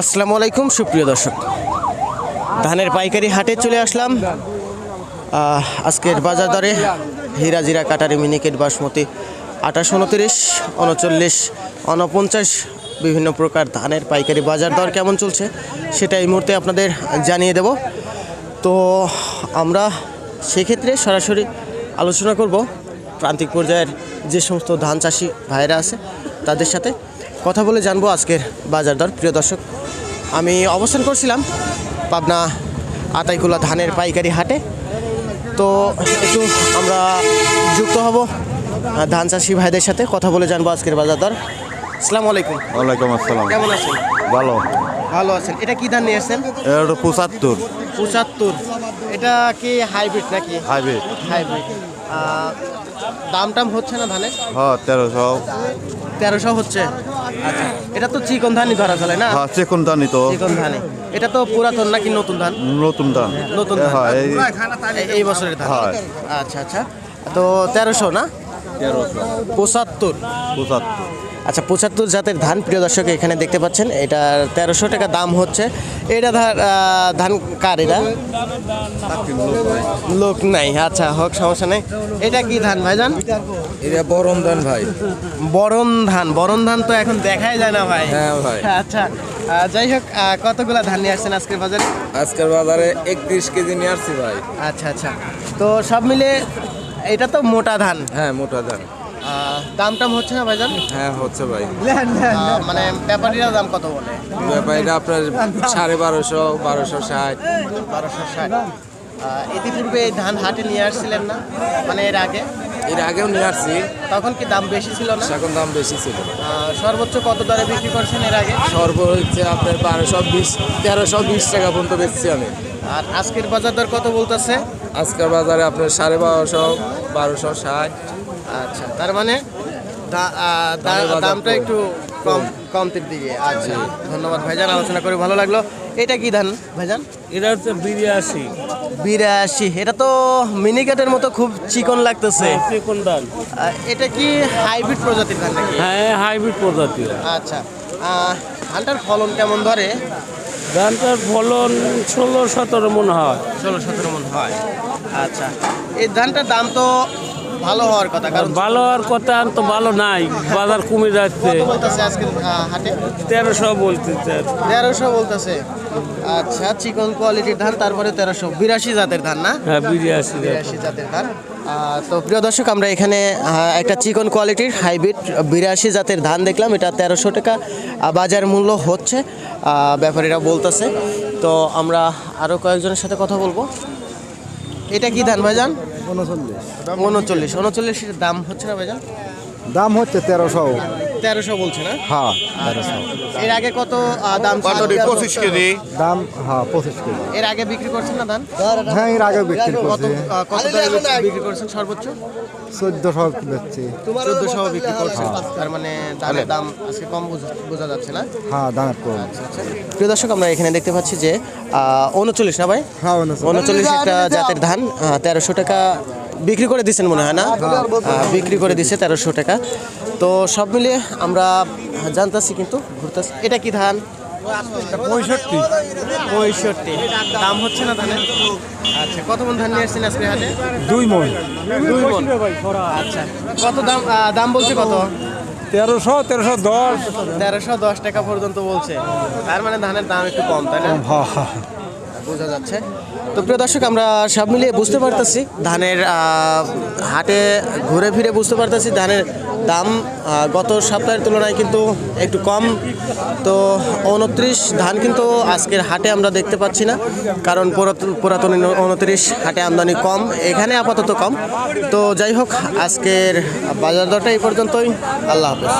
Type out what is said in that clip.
আসসালামু আলাইকুম, সুপ্রিয় দর্শক। ধানের পাইকারি হাটে চলে আসলাম। আজকের বাজার দরে হীরা জিরা কাটারি মিনিকেট বাসমতি আঠাশ উনত্রিশ, উনচল্লিশ, উনপঞ্চাশ, বিভিন্ন প্রকার ধানের পাইকারি বাজার দর কেমন চলছে সেটা এই মুহূর্তে আপনাদের জানিয়ে দেব। তো আমরা সেক্ষেত্রে সরাসরি আলোচনা করব। প্রান্তিক পর্যায়ের যে সমস্ত ধান চাষি ভাইরা আছে, তাদের সাথে কথা বলে জানব আজকের বাজার দর। প্রিয় দর্শক আমি অবস্থান করছিলাম পাবনা আতাইকুলা ধানের পাইকারি হাটে। তো একটু আমরা যুক্ত হব ধান চাষি ভাইদের সাথে কথা বলে জানব আজকের বাজার দর। আসসালামু আলাইকুম। ওয়ালাইকুম আসসালাম। কেমন আছেন? ভালো। ভালো আছেন। এটা কি ধান নিয়ে এসেছেন এটা পঁচাত্তর। পঁচাত্তর। এটা কি হাইব্রিড নাকি? হাইব্রিড। হাইব্রিড। দাম টাম হচ্ছে না ধানের? হ্যাঁ তেরোশো। তেরোশো হচ্ছে। আচ্ছা এটা তো চিকন ধানই ধরা চলে না? হ্যাঁ চিকন ধানই তো। চিকন ধানই এটা তো পুরাতন নাকি নতুন ধান? নতুন ধান। নতুন ধান। হ্যাঁ এই বছরের ধান। হয়। আচ্ছা আচ্ছা। তো তেরোশো না? তেরোশো। পঁচাত্তর। পঁচাত্তর। আচ্ছা পঁচাত্তর জাতের ধান প্রিয় দর্শক এখানে দেখতে পাচ্ছেন এটার তেরোশো টাকা দাম হচ্ছে। এটা ধান কার এটা? লোক নাই আচ্ছা হোক সমস্যা নেই। এটা কি ধান ভাইজান? এটা বরম দান ভাই। বরণ ধান বরণ ধান তো এখন দেখাই যায় না ভাই। হ্যাঁ ভাই। আচ্ছা যাই হোক কতগুলা ধান নিয়ে আসছেন আজকের বাজারে? আজকের বাজারে একত্রিশ কেজি নিয়ে আসছি ভাই। আচ্ছা আচ্ছা। তো সব মিলে এটা তো মোটা ধান। হ্যাঁ মোটা ধান। দাম টাম হচ্ছে না ভাইজান? হ্যাঁ হচ্ছে ভাই। মানে ব্যাপারীরা দাম কত বলে? ব্যাপারীটা আপনার সাড়ে বারোশো বারোশো ষাট। বারোশো ষাট। ইতিপূর্বে এই ধান হাটে নিয়ে আসছিলেন না? মানে এর আগে? এর আগেও নিয়ে আসছি। তখন কি দাম বেশি ছিল না? এখন দাম বেশি ছিল। সর্বোচ্চ কত দরে বিক্রি করছেন এর আগে? সর্ব হচ্ছে আপনার বারোশো বিশ তেরোশো বিশ টাকা পর্যন্ত বেচছি আমি। আর আজকের বাজার দর কত বলতেছে? আজকের বাজারে আপনার সাড়ে বারোশো বারোশো ষাট। আচ্ছা তার মানে দামটা একটু কম কমতির দিকে। আচ্ছা ধন্যবাদ ভাইজান আলোচনা করে ভালো লাগল। এটা কি ধান ভাইজান? এটা হচ্ছে বিরিয়াশি বিরাশি এটা তো মিনিকেটের মতো খুব চিকন লাগতেছে। কোন ধান। এটা কি হাইব্রিড প্রজাতির ধান নাকি? হ্যাঁ হাইব্রিড প্রজাতি আচ্ছা ধানটার ফলন কেমন ধরে? ধানটার ফলন ষোলো সতেরো মন হয়। ষোলো সতেরো মন হয়। আচ্ছা এই ধানটার দাম তো ভালো হওয়ার কথা কারণ ভালো আর কথা আর তো ভালো নাই বাজার কমে যাচ্ছে। কত আজকে হাটে? তেরোশো বলতেছে তেরোশো বলতেছে। আচ্ছা চিকন কোয়ালিটির ধান তারপরে তেরোশো বিরাশি জাতের ধান না? হ্যাঁ বিরিয়াশি বিরাশি জাতের ধান। তো প্রিয় দর্শক আমরা এখানে একটা চিকন কোয়ালিটির হাইব্রিড বিরাশি জাতের ধান দেখলাম। এটা তেরোশো টাকা বাজার মূল্য হচ্ছে ব্যাপারীরা বলতেছে। তো আমরা আরও কয়েকজনের সাথে কথা বলব। এটা কি ধান ভাইজান? উনচল্লিশ। উনচল্লিশ। উনচল্লিশের দাম হচ্ছে না ভাইজান? দাম হচ্ছে তেরোশো। তেরোশো বলছে না? হ্যাঁ তেরোশো। এর আগে কত আহ, দাম ছিল? পঁচিশ কেজি। দাম হ্যাঁ পঁচিশ কেজি। এর আগে বিক্রি করছেন না ধান হ্যাঁ এর আগে বিক্রি কত করছি। আহ, কত দরে বিক্রি- বিক্রি করছেন সর্বোচ্চ? চোদ্দশো বেচছি। চোদ্দশো বিক্রি করছেন। তার মানে ধানের দাম আজকে কম বোঝা- বোঝা যাচ্ছে না? হ্যাঁ দামের কম। আচ্ছা প্রিয় দর্শক আমরা এখানে দেখতে পাচ্ছি যে উনচল্লিশ না ভাই? হ্যাঁ উনচল্লিশ উনচল্লিশ একটা জাতের ধান তেরোশো টাকা বিক্রি করে দিচ্ছেন মনে হয় না? বিক্রি করে দিচ্ছে তেরোশো টাকা। তো সব মিলিয়ে আমরা জানতেছি কিন্তু ঘুরতেছি। এটা কি ধান? পঁয়ষট্টি। পঁয়ষট্টি। দাম হচ্ছে না ধানের? আচ্ছা কত মন ধান নিয়ে আসছেন আজকে হাটে? দুই মন। দুই মন। আচ্ছা কত দাম দাম বলছে কত? তেরোশো তেরোশো দশ। তেরোশো দশ টাকা পর্যন্ত বলছে। তার মানে ধানের দাম একটু কম তাই না? হ্যাঁ হ্যাঁ। বোঝা যাচ্ছে। তো প্রিয় দর্শক, আমরা সব মিলিয়ে বুঝতে পারতেছি, ধানের হাটে ঘুরে ফিরে বুঝতে পারতেছি ধানের দাম গত সপ্তাহের তুলনায় কিন্তু একটু কম। তো উনত্রিশ ধান কিন্তু আজকের হাটে আমরা দেখতে পাচ্ছি না, কারণ পুরাতন উনত্রিশ হাটে আমদানি কম, এখানে আপাতত কম। তো যাই হোক, আজকের বাজার দরটা এই পর্যন্তই। আল্লাহ হাফেজ।